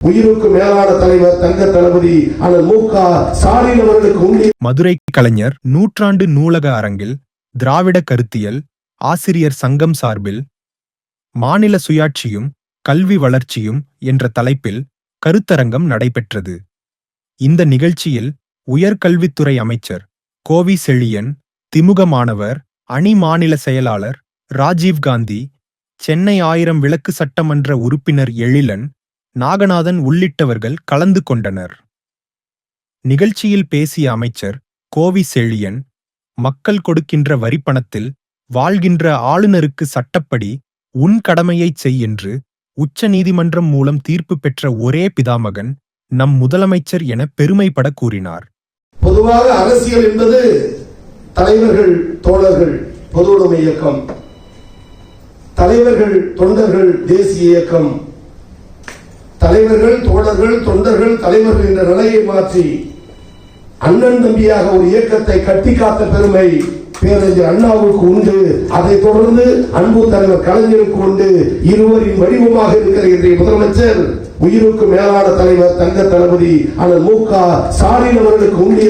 உயிருக்கு மேலான தலைவர் தங்க தளபதி அண்ணன் மு க ஸ்டாலின் அவர்களுக்கு மதுரை கலைஞர் நூற்றாண்டு நூலக அரங்கில் திராவிட கருத்தியல் ஆசிரியர் சங்கம் சார்பில் மாநில சுயாட்சியும் கல்வி வளர்ச்சியும் என்ற தலைப்பில் கருத்தரங்கம் நடைபெற்றது. இந்த நிகழ்ச்சியில் உயர்கல்வித்துறை அமைச்சர் கோவி செழியன் திமுக மாணவர் அணி மாநில செயலாளர் ராஜீவ் காந்தி சென்னை ஆயிரம் விளக்கு சட்டமன்ற உறுப்பினர் எழிலன் நாகநாதன் உள்ளிட்டவர்கள் கலந்து கொண்டனர். நிகழ்ச்சியில் பேசிய அமைச்சர் கோவி செழியன் மக்கள் கொடுக்கின்ற வரிப்பணத்தில் வாழ்கின்ற ஆளுநருக்கு சட்டப்படி உன் கடமையைச் செய் என்று உச்ச நீதிமன்றம் மூலம் தீர்ப்பு பெற்ற ஒரே பிதாமகன் நம் முதலமைச்சர் என பெருமைப்பட கூறினார். பொதுவாக அரசியல் என்பது தலைவர்கள் தோழர்கள் பொதுவுடைமை இயக்கம். தலைவர்கள் தொண்டர்கள் தேசிய இயக்கம். தலைவர்கள் தோழர்கள் தொண்டர்கள் தலைவர்கள் என்ற நிலையை மாற்றி அண்ணன் தம்பியாக ஒரு இயக்கத்தை கட்டி காத்த பெருமை பேரறிஞர் அண்ணாவுக்கு உண்டு. அதை தொடர்ந்து அன்பு தலைவர் கலைஞருக்கு உண்டு. இருவரின் வடிவமாக இருக்கிற இன்றைய முதலமைச்சர். உயிருக்கு மேலான தலைவர் தங்க தளபதி அண்ணன் மு க ஸ்டாலின் அவர்களுக்கு உண்டு